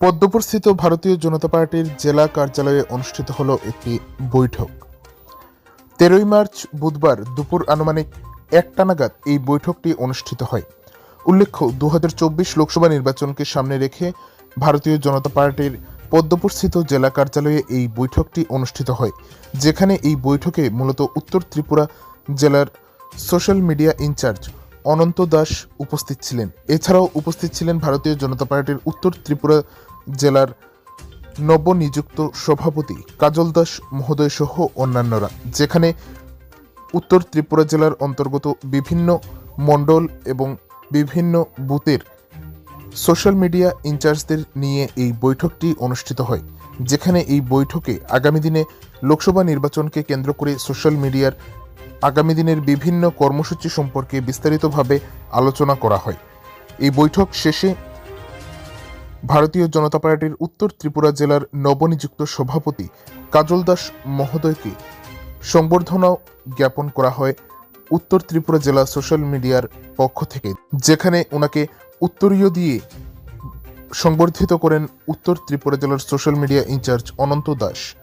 পদ্মপুরস্থিত ভারতীয় জনতা পার্টির জেলা কার্যালয়ে অনুষ্ঠিত হল একটি বৈঠক। তেরোই মার্চ বুধবার দুপুর আনুমানিক একটা নাগাদ এই বৈঠকটি অনুষ্ঠিত হয়। উল্লেখ্য, দুহাজার চব্বিশ লোকসভা নির্বাচনকে সামনে রেখে ভারতীয় জনতা পার্টির পদ্মপুরস্থিত জেলা কার্যালয়ে এই বৈঠকটি অনুষ্ঠিত হয়, যেখানে এই বৈঠকে মূলত উত্তর ত্রিপুরা জেলার social media incharge Ananta Das উপস্থিত ছিলেন। এছাড়াও উপস্থিত ছিলেন ভারতীয় জনতা পার্টির উত্তর ত্রিপুরা জেলার নবনিযুক্ত সভাপতি কাজল দাস মহোদয় সহ অন্যান্যরা, যেখানে উত্তর ত্রিপুরা জেলার অন্তর্গত বিভিন্ন মণ্ডল এবং বিভিন্ন বুথের সোশ্যাল মিডিয়া ইনচার্জদের নিয়ে এই বৈঠকটি অনুষ্ঠিত হয়, যেখানে এই বৈঠকে আগামী দিনে লোকসভা নির্বাচনকে কেন্দ্র করে সোশ্যাল মিডিয়ার আগামী দিনের বিভিন্ন কর্মসূচি সম্পর্কে বিস্তারিতভাবে আলোচনা করা হয়। এই বৈঠক শেষে ভারতীয় জনতা পার্টির উত্তর ত্রিপুরা জেলার নবনিযুক্ত সভাপতি কাজল দাস মহোদয়কে সংবর্ধনা জ্ঞাপন করা হয় উত্তর ত্রিপুরা জেলা সোশ্যাল মিডিয়ার পক্ষ থেকে, যেখানে ওনাকে উত্তরীয় দিয়ে সংবর্ধিত করেন উত্তর ত্রিপুরা জেলার social media incharge Ananta Das.